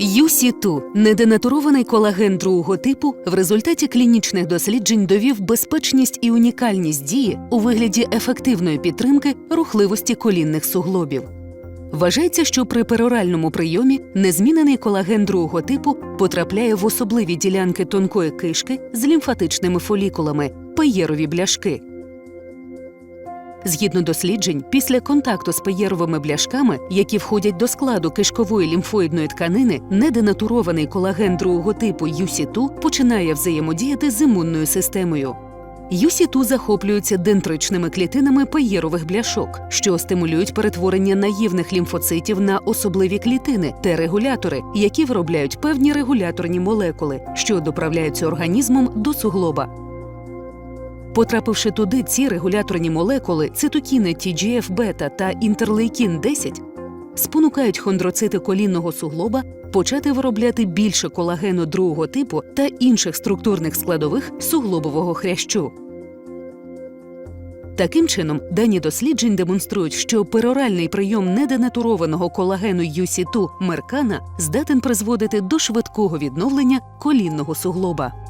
UC2 – неденатурований колаген другого типу в результаті клінічних досліджень довів безпечність і унікальність дії у вигляді ефективної підтримки рухливості колінних суглобів. Вважається, що при пероральному прийомі незмінений колаген другого типу потрапляє в особливі ділянки тонкої кишки з лімфатичними фолікулами пеєрові бляшки. Згідно досліджень, після контакту з пеєровими бляшками, які входять до складу кишкової лімфоїдної тканини, неденатурований колаген другого типу UC2 починає взаємодіяти з імунною системою. UC2 захоплюються дентричними клітинами пеєрових бляшок, що стимулюють перетворення наївних лімфоцитів на особливі клітини та регулятори, які виробляють певні регуляторні молекули, що доправляються організмом до суглоба. Потрапивши туди, ці регуляторні молекули цитокіни TGF-бета та інтерлейкін 10 спонукають хондроцити колінного суглоба почати виробляти більше колагену другого типу та інших структурних складових суглобового хрящу. Таким чином, дані досліджень демонструють, що пероральний прийом неденатурованого колагену UC2 меркана здатен призводити до швидкого відновлення колінного суглоба.